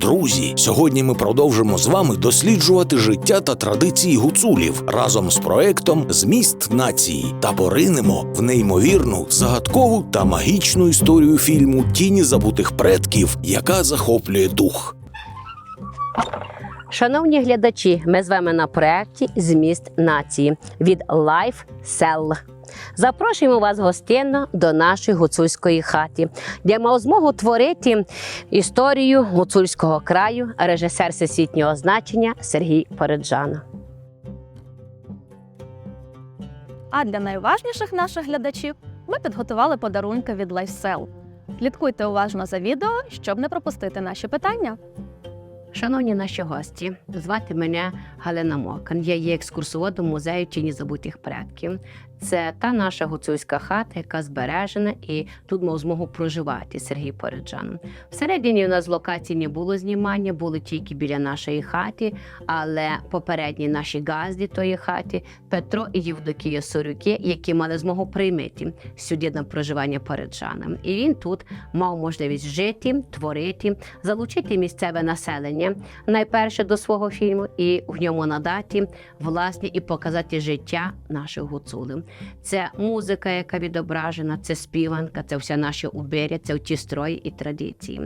Друзі, сьогодні ми продовжимо з вами досліджувати життя та традиції гуцулів разом з проектом Зміст нації та поринемо в неймовірну, загадкову та магічну історію фільму Тіні забутих предків, яка захоплює дух. Шановні глядачі, ми з вами на проєкті Зміст нації від Life. Запрошуємо вас гостинно до нашої гуцульської хаті, де мав змогу творити історію гуцульського краю режисер всесвітнього значення Сергій Переджана. А для найуважніших наших глядачів ми підготували подарунки від LifeSell. Слідкуйте уважно за відео, щоб не пропустити наші питання. Шановні наші гості, звати мене Галина Мокан. Я є екскурсоводом музею чині забутих предків. Це та наша гуцульська хата, яка збережена, і тут мав змогу проживати Сергій Пореджан. Всередині у нас локації не було знімання, були тільки біля нашої хати, але попередні наші газді тої хаті Петро і Євдокія Сорюки, які мали змогу приймати сюди на проживання Пореджана. І він тут мав можливість жити, творити, залучити місцеве населення найперше до свого фільму і в ньому надати власне і показати життя наших гуцулів. Це музика, яка відображена, це співанка, це вся наші убиря, це ті строї і традиції.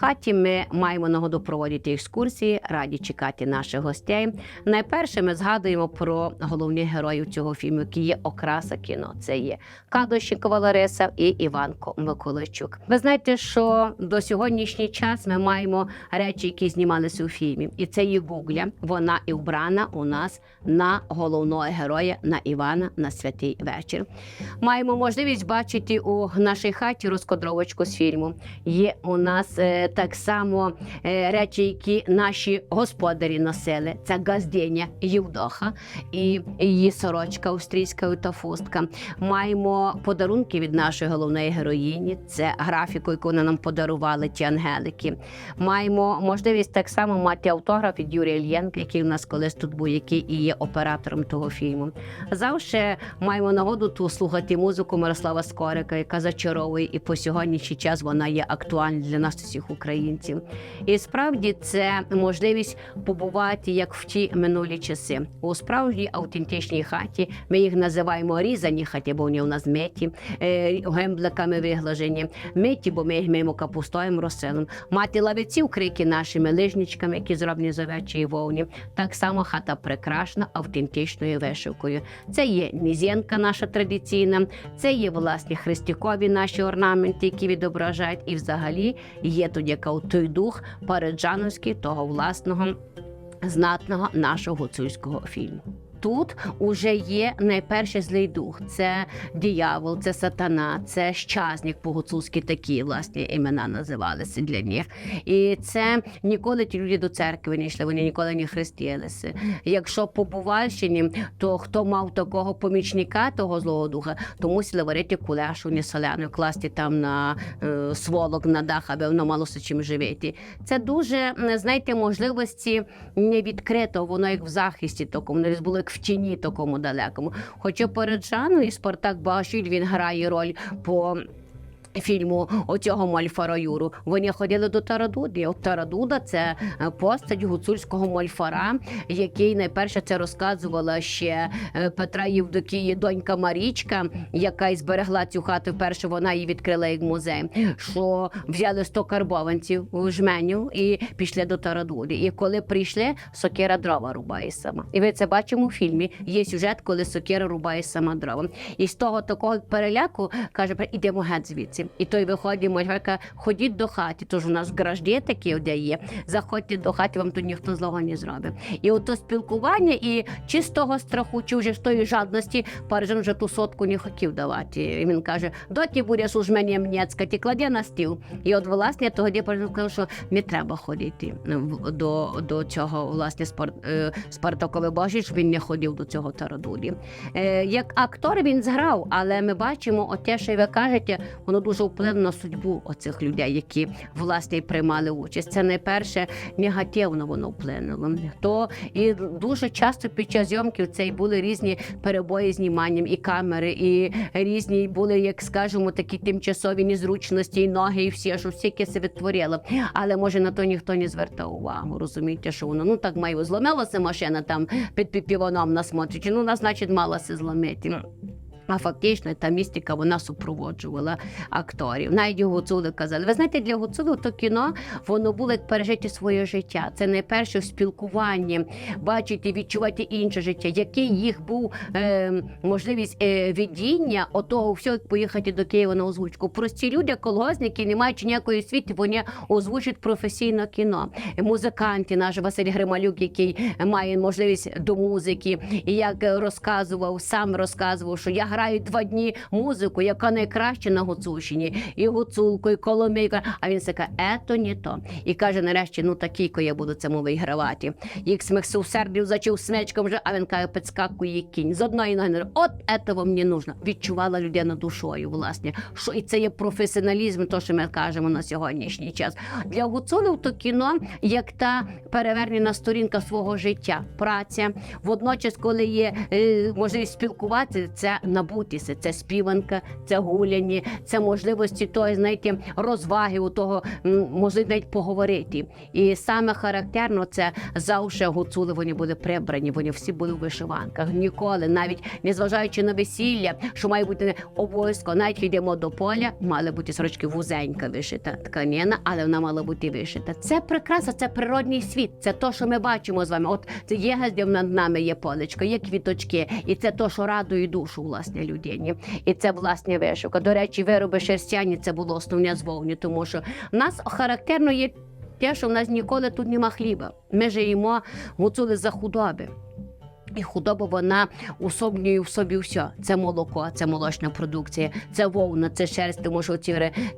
Хаті ми маємо нагоду проводити екскурсії, раді чекати наших гостей. Найперше ми згадуємо про головних героїв цього фільму, які є окраса кіно. Це є Кадощикова Лариса і Іванко Миколайчук. Ви знаєте, що до сьогоднішній час ми маємо речі, які знімалися у фільмі, і це є Гугля. Вона і вбрана у нас на головного героя на Івана на святий вечір. Маємо можливість бачити у нашій хаті розкодровочку з фільму. Є у нас е, так само е, речі, які наші господарі носили. Це газдєня Євдоха і її сорочка австрійська та фустка. Маємо подарунки від нашої головної героїні. Це графіку, яку вони нам подарували ті ангелики. Маємо можливість так само мати автограф від Юрія Ільєнка, який у нас колись тут був, який і є оператором того фільму. Завжди маємо нагоду ту слухати музику Мирослава Скорика, яка зачаровує, і по сьогоднішній час вона є актуальна для нас усіх. І справді це можливість побувати як в ті минулі часи. У справжній автентичній хаті ми їх називаємо різані хаті, бо вони у нас меті, е, гембликами виглажені. Миті, бо ми їх мимо капустою розсилом. Мати лавиці вкриті нашими лижничками, які зроблені з овечої вовні. Так само хата прикрашена автентичною вишивкою. Це є нізєнка наша традиційна, це є власні хрестикові наші орнаменти, які відображають, і взагалі є тут яка той дух париджановський, того власного знатного нашого гуцульського фільму. Тут уже є найперший злий дух. Це диявол, це сатана, це щасник по-гуцульськи такі власні імена називалися для них. І це ніколи ті люди до церкви не йшли, вони ніколи не хрестилися. Якщо по Бувальщині, то хто мав такого помічника, того злого духа, то мусили варити кулешу не соляну, класти там на е, сволок на дах, аби воно мало з чим живити. Це дуже, знаєте, можливості не відкрито, воно як в захисті такому, не було як в тіні такому далекому. Хоча перед і Спартак Башіль він грає роль по. Фільму оцього Мольфара Юру вони ходили до Тарадуди. От Тарадуда це е, постать гуцульського мольфара, який найперше це розказувала ще е, Петра Євдокії, донька Марічка, яка й зберегла цю хату. Вперше вона її відкрила як музей. Що взяли 100 карбованців жменю і пішли до Тарадуди. І коли прийшли, сокира дрова рубає сама. І ви це бачимо у фільмі. Є сюжет, коли сокира рубає сама дрова. І з того такого переляку каже, ідемо геть звідси. І той виходить, мольфарка, ходіть до хати. Тож у нас гражді такі, де є. Заходьте до хати, вам тут ніхто злого не зробить. І ото спілкування, і чи з того страху, чи вже з тої жадності, Парижан вже ту сотку не хотів давати. І він каже: доті будеш у жмені м'яцькати, кладе на стіл. І от власне тоді Парижан сказав, що не треба ходити до, до цього власне спар, е, Спартакове Божі, щоб він не ходив до цього Тарадуді. Е, як актор він зграв, але ми бачимо, от те, що ви кажете, воно дуже дуже вплинуло на судьбу оцих людей, які власне приймали участь. Це найперше негативно воно вплинуло. То і дуже часто під час зйомків це й були різні перебої з зніманням, і камери, і різні були, як скажемо, такі тимчасові незручності, і ноги, і всі, що всяке це відтворило. Але може на то ніхто не звертав увагу. Розумієте, що воно ну так має зломилася машина там під півоном насмотричи. Ну, вона, значить, мала се зломити. А фактично та містика вона супроводжувала акторів. Навіть Гуцули казали. Ви знаєте, для Гуцулу то кіно воно було як пережити своє життя. Це найперше в спілкуванні, бачити, відчувати інше життя, який їх був е, можливість е, відіння отого всього, як поїхати до Києва на озвучку. Прості люди, колгозники, не маючи ніякої освіти, вони озвучують професійно кіно. Музиканти, наш Василь Грималюк, який має можливість до музики, і як розказував, сам розказував, що я граю два дні музику, яка найкраща на Гуцульщині, і гуцулку, і коломейку. А він все каже, ето не то. І каже, нарешті, ну такійко я буду цьому вигравати. Як сміх сердив, зачав смечком вже, а він каже, підскакує кінь. З одної ноги, от этого мені нужно. Відчувала людина душою, власне. Що і це є професіоналізм, то що ми кажемо на сьогоднішній час. Для гуцулів то кіно як та перевернена сторінка свого життя, праця. Водночас, коли є е, можливість спілкуватися, це набутися, це співанка, це гуляні, це можливості тої, знаєте, розваги у того, можливо, навіть поговорити. І саме характерно це завжди гуцули вони були прибрані, вони всі були в вишиванках. Ніколи, навіть незважаючи на весілля, що має бути обов'язково, навіть йдемо до поля, мали бути сорочки вузенька вишита тканина, але вона мала бути вишита. Це прекраса, це природній світ. Це то, що ми бачимо з вами. От це є газдів над нами є полечко, є квіточки, і це то, що радує душу власне людині. І це власне вишивка. До речі, вироби шерстяні це було основне з вовні, тому що в нас характерно є те, що в нас ніколи тут нема хліба. Ми жиємо гуцули за худоби. І худоба вона усобнює в собі все. Це молоко, це молочна продукція, це вовна, це шерсть, тому що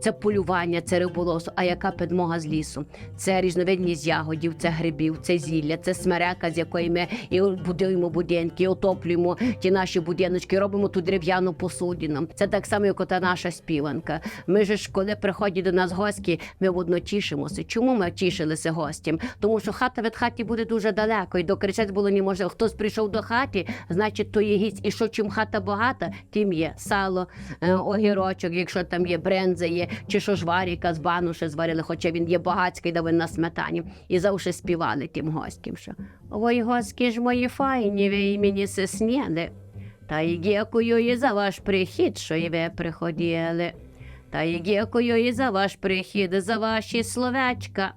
це полювання, це риболовство. А яка підмога з лісу? Це різновидність ягодів, це грибів, це зілля, це смерека, з якої ми і будуємо будинки, і отоплюємо ті наші будиночки, робимо ту дерев'яну посудину. Це так само, як ота наша співанка. Ми ж коли приходять до нас гості, ми водно тішимося. Чому ми тішилися гостям? Тому що хата від хаті буде дуже далеко, і докричати було неможливо. Хтось прийшов до хати, значить, то є гість. І що чим хата багата, тим є сало, е, огірочок, якщо там є бренза, є, чи що жваріка з бану ще зварили, хоча він є багацький, да він на сметані. І завжди співали тим гостям, що ой, гостки ж мої файні, ви і мені. Та й дякую і за ваш прихід, що і ви приходили. Та й дякую і за ваш прихід, за ваші словечка.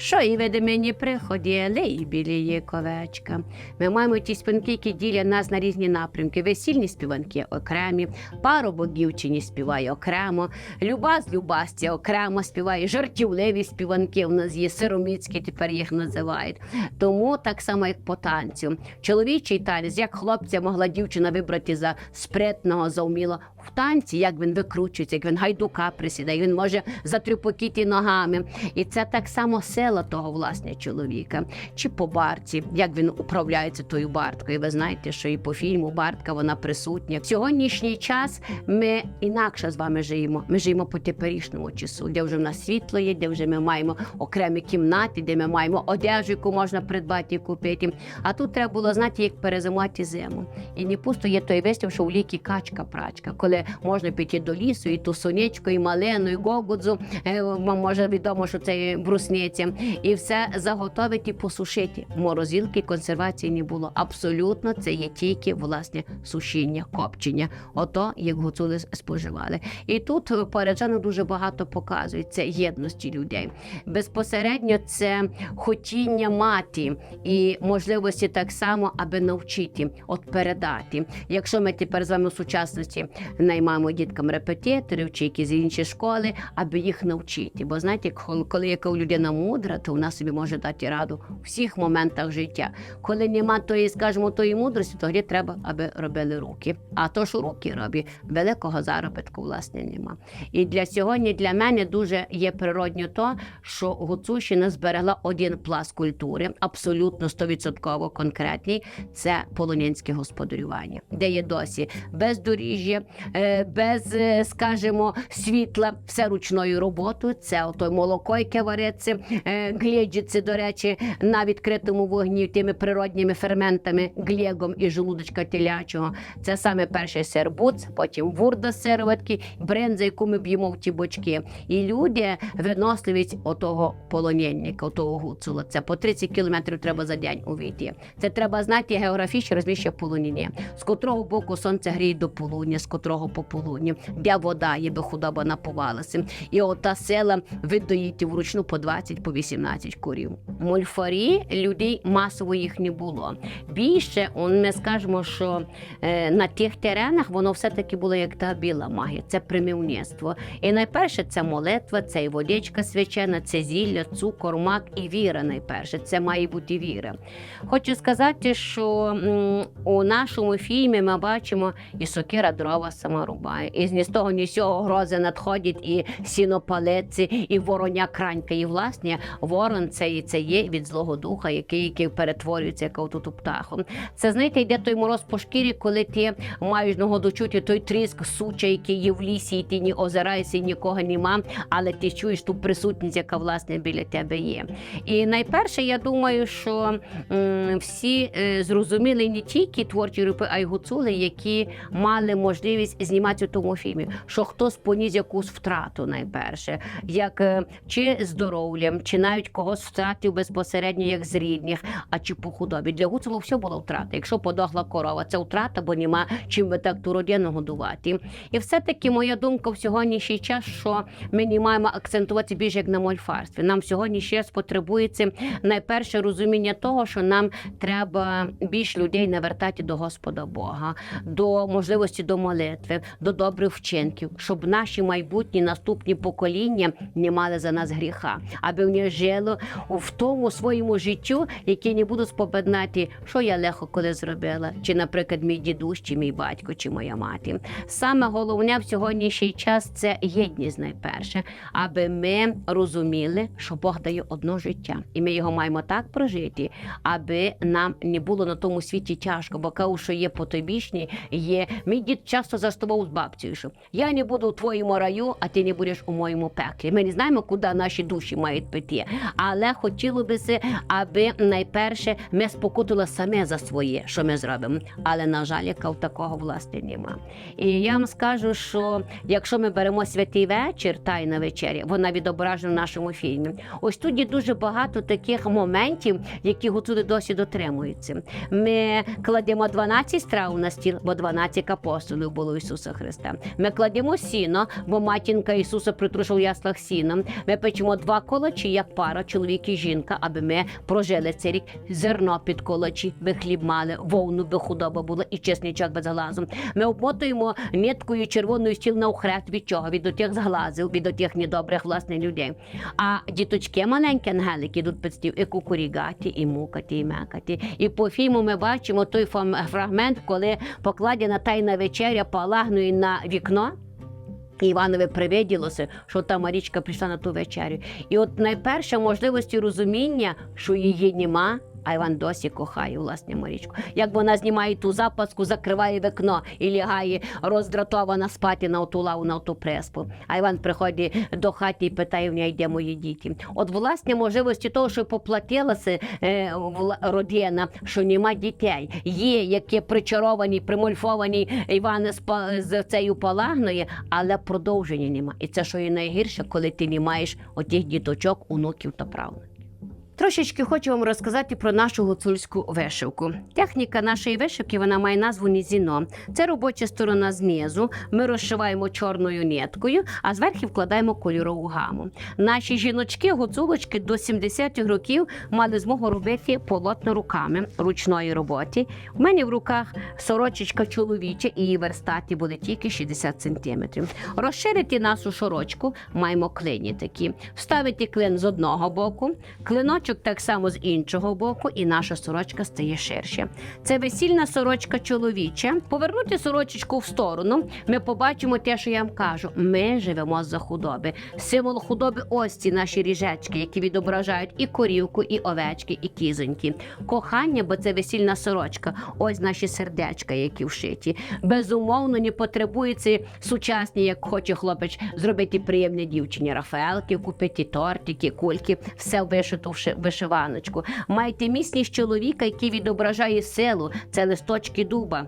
Що і ви до мені приходили, і білі є ковечка. Ми маємо ті співанки, які ділять нас на різні напрямки. Весільні співанки окремі, парубок дівчині співає окремо, люба з любасті окремо співає, жартівливі співанки. У нас є сироміцькі, тепер їх називають. Тому так само, як по танцю. Чоловічий танець, як хлопця могла дівчина вибрати за спритного, за вміло. В танці, як він викручується, як він гайдука присідає, він може затрюпокіти ногами. І це так само сила того власне чоловіка. Чи по бартці, як він управляється тою барткою. Ви знаєте, що і по фільму бартка вона присутня. В сьогоднішній час ми інакше з вами живемо. Ми живемо по теперішньому часу, де вже в нас світло є, де вже ми маємо окремі кімнати, де ми маємо одежу, яку можна придбати і купити. А тут треба було знати, як перезимувати зиму. І не пусто є той вислів, що у ліки качка прачка, коли можна піти до лісу, і ту сонечко, і малену, і гогодзу. е, вам Може відомо, що це брусниця, і все заготовити, посушити. Морозилки, консервації не було. Абсолютно це є тільки власне сушіння, копчення. Ото як гуцули споживали. І тут Парижани дуже багато показують це єдності людей. Безпосередньо це хотіння мати і можливості так само, аби навчити, от передати. Якщо ми тепер з вами в сучасності наймаємо діткам репетиторів чи якісь інші школи, аби їх навчити. Бо знаєте, коли яка людина мудра. Виграти, вона собі може дати раду у всіх моментах життя. Коли нема тої, скажімо, тої мудрості, тоді треба, аби робили руки. А то, що руки роблять, великого заробітку власне нема. І для сьогодні для мене дуже є природньо то, що Гуцульщина зберегла один пласт культури, абсолютно 100% конкретний. Це полонянське господарювання, де є досі бездоріжжя, е, без, е, скажімо, світла, все ручною роботою. Це ото молоко, яке вариться, е, до речі, на відкритому вогні тими природніми ферментами, глєгом і желудочка телячого. Це саме перший сир буц, потім вурда сироватки, бренза, яку ми б'ємо в ті бочки. І люди виносливість отого полонєнника, отого гуцула. Це по 30 кілометрів треба за день увійти. Це треба знати географічне розміщення полоніні. З котрого боку сонце гріє до полудня, з котрого по полудні, де вода, єби худоба напувалася. І ота села видоїти вручну по 20 по 18 курів. Мольфарі людей масово їх не було. Більше он, ми скажемо, що е, на тих теренах воно все-таки було як та біла магія, це примівництво. І найперше це молитва, це і водичка свячена, це зілля, цукор, мак і віра. Найперше, це має бути віра. Хочу сказати, що у нашому фільмі ми бачимо і сокира дрова сама рубає, і ні з того, ні з цього грози надходять, і сінопалиці, і вороня кранька. І власне ворон це це є від злого духа, який, який перетворюється як тут птахом. Це знаєте, йде той мороз по шкірі, коли ти маєш нагоду чути той тріск суча, який є в лісі, і ти не озираєшся, і нікого нема, але ти чуєш ту присутність, яка власне біля тебе є. І найперше, я думаю, що м, всі е, зрозуміли не тільки творчі групи, а й гуцули, які мали можливість знімати у тому фільмі, що хтось поніс якусь втрату найперше, як е, чи здоров'ям, чи навіть когось втратив безпосередньо як з рідних, а чи по худобі. Для гуцулу все було втрата. Якщо подохла корова, це втрата, бо нема чим би так ту родину годувати. І все-таки моя думка в сьогоднішній час, що ми не маємо акцентувати більше як на мольфарстві. Нам сьогодні ще потребується найперше розуміння того, що нам треба більш людей навертати до Господа Бога, до можливості до молитви, до добрих вчинків, щоб наші майбутні наступні покоління не мали за нас гріха, аби в вони жили в тому своєму життю, яке не будуть спобеднати, що я легко коли зробила, чи, наприклад, мій дідусь, чи мій батько, чи моя мати. Саме головне в сьогоднішній час це єдність найперше, аби ми розуміли, що Бог дає одно життя, і ми його маємо так прожити, аби нам не було на тому світі тяжко, бо кажу, що є потобічні, є. Мій дід часто заставав з бабцею, що я не буду у твоєму раю, а ти не будеш у моєму пеклі. Ми не знаємо, куди наші душі мають піти, але хотіло би аби найперше ми спокутили саме за своє, що ми зробимо. Але на жаль, яка такого власне нема. І я вам скажу, що якщо ми беремо святий вечір, тайна вечеря, вона відображена в нашому фільмі. Ось тут є дуже багато таких моментів, які гуцули досі дотримуються. Ми кладемо 12 страв на стіл, бо 12 апостолів було Ісуса Христа. Ми кладемо сіно, бо матінка Ісуса притрушив в яслах сіном. Ми печемо два колочі, як пара, чоловік і жінка, аби ми прожили цей рік. Зерно під колочі, би хліб мали, вовну би худоба була і чесничок без глазу. Ми обмотуємо ниткою червоною стіл на охрест від чого? Від отих зглазів, від отих недобрих власне людей. А діточки маленькі ангелики йдуть під стіл і кукурігаті, і мукати, і мекати. І по фільму ми бачимо той фрагмент, коли покладена тайна вечеря полагнує на вікно. І Іванові привиділося, що та Марічка прийшла на ту вечерю. І от найперша можливості розуміння, що її нема, а Іван досі кохає власне Марічку. Як вона знімає ту запаску, закриває вікно і лягає роздратована спати на оту лаву, на оту преспу. А Іван приходить до хати і питає в неї, де мої діти. От власне можливості того, що поплатилася е, родина, що нема дітей. Є, які причаровані, примульфовані Іван з, з цією полагною, але продовження нема. І це що є найгірше, коли ти не маєш отих діточок, онуків та правнуків. Трошечки хочу вам розказати про нашу гуцульську вишивку. Техніка нашої вишивки вона має назву нізіно. Це робоча сторона знизу. Ми розшиваємо чорною ниткою, а зверху вкладаємо кольорову гаму. Наші жіночки, гуцулочки до 70-х років мали змогу робити полотно руками ручної роботи. У мене в руках сорочечка чоловіча її верстаті були тільки 60 сантиметрів. Розширити нашу сорочку маємо клині такі. Вставити клин з одного боку, клиночок так само з іншого боку, і наша сорочка стає ширше. Це весільна сорочка чоловіча. Повернути сорочечку в сторону. Ми побачимо те, що я вам кажу. Ми живемо за худоби. Символ худоби ось ці наші ріжечки, які відображають і корівку, і овечки, і кізоньки. Кохання, бо це весільна сорочка. Ось наші сердечка, які вшиті. Безумовно, не потребується сучасні, як хоче хлопець зробити приємне дівчині. Рафаелки, купити тортики, кульки, все вишито вишиваночку. Майте міцність чоловіка, який відображає силу. Це листочки дуба.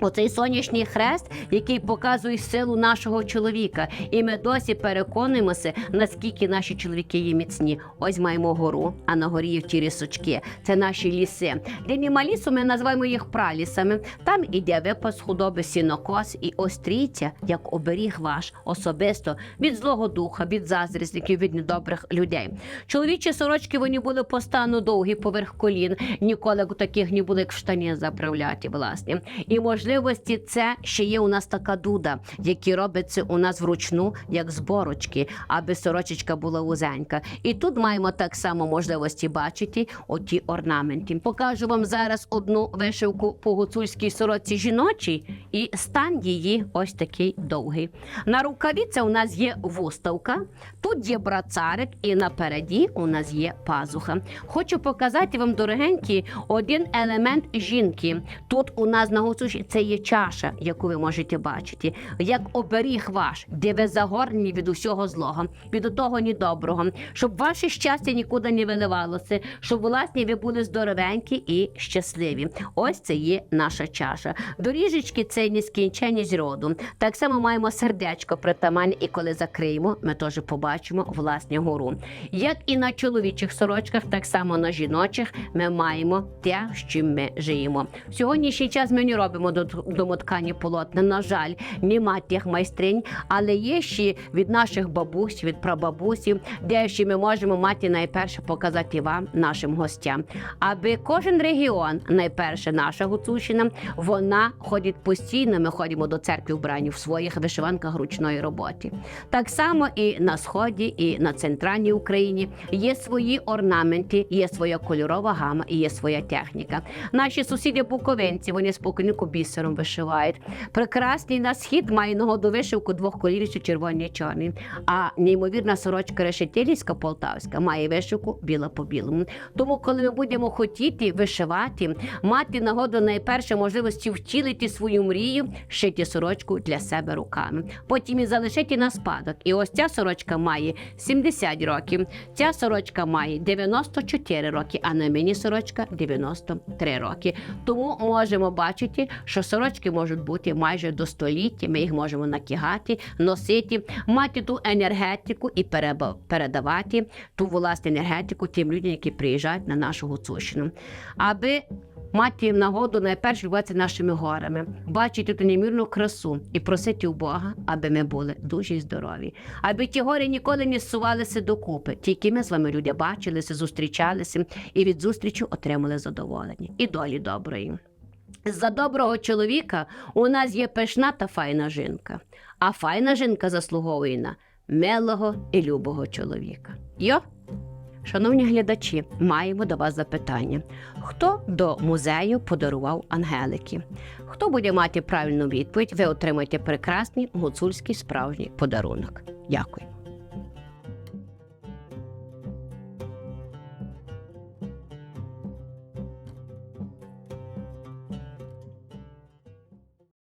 Оцей сонячний хрест, який показує силу нашого чоловіка, і ми досі переконуємося, наскільки наші чоловіки є міцні. Ось маємо гору, а на горі є ті рісочки. Це наші ліси. Де нема лісу, ми називаємо їх пралісами. Там іде випас худоби сінокос і острійця, як оберіг ваш особисто від злого духа, від заздрісників, від недобрих людей. Чоловічі сорочки вони були по стану довгі поверх колін. Ніколи таких не були як в штані заправляти, власне. І можливості це ще є у нас така дуда, які робиться у нас вручну, як зборочки, аби сорочечка була вузенька. І тут маємо так само можливості бачити оті орнаменти. Покажу вам зараз одну вишивку по гуцульській сорочці жіночій, і стан її ось такий довгий. На рукаві це у нас є вуставка, тут є брацарик, і напереді у нас є пазуха. Хочу показати вам, дорогенькі, один елемент жінки. Тут у нас на гуцуші це є чаша, яку ви можете бачити, як оберіг ваш, де ви загорнені від усього злого, від того недоброго, щоб ваше щастя нікуди не виливалося, щоб власне ви були здоровенькі і щасливі. Ось це є наша чаша. Доріжечки це нескінченність роду. Так само маємо сердечко притаманне, і коли закриємо, ми теж побачимо власне гору. Як і на чоловічих сорочках, так само на жіночих ми маємо те, з чим ми живемо. Сьогоднішній час ми не робимо до домоткані полотна. На жаль, нема тих майстринь, але є ще від наших бабусь, від прабабусів, де ще ми можемо мати найперше показати вам, нашим гостям. Аби кожен регіон, найперше наша Гуцульщина, вона ходить постійно. Ми ходимо до церкви вбрані в своїх вишиванках ручної роботи. Так само і на сході, і на центральній Україні є свої орнаменти, є своя кольорова гама і є своя техніка. Наші сусіди буковинці, вони спокійно бісером вишивають. Прекрасний на схід має нагоду вишивку двох кольорів, що червоні і чорні. А неймовірна сорочка решетилівська полтавська має вишивку біла по білому. Тому, коли ми будемо хотіти вишивати, мати нагоду найперше можливості втілити свою мрію, шити сорочку для себе руками. Потім і залишити на спадок. І ось ця сорочка має 70 років, ця сорочка має 94 роки, а на мені сорочка 93 роки. Тому можемо бачити, що сорочки можуть бути майже до століття. Ми їх можемо накигати, носити, мати ту енергетику і передавати ту власну енергетику тим людям, які приїжджають на нашу Гуцульщину. Аби Мати нагоду найперше любуватися нашими горами, бачити ту немірну красу і просити у Бога, аби ми були дуже здорові, аби ті гори ніколи не зсувалися докупи. Тільки ми з вами люди бачилися, зустрічалися і від зустрічі отримали задоволення і долі доброї. За доброго чоловіка у нас є пишна та файна жінка, а файна жінка заслуговує на милого і любого чоловіка. Йо! Шановні глядачі, маємо до вас запитання. Хто до музею подарував ангелики? Хто буде мати правильну відповідь, ви отримаєте прекрасний гуцульський справжній подарунок. Дякую.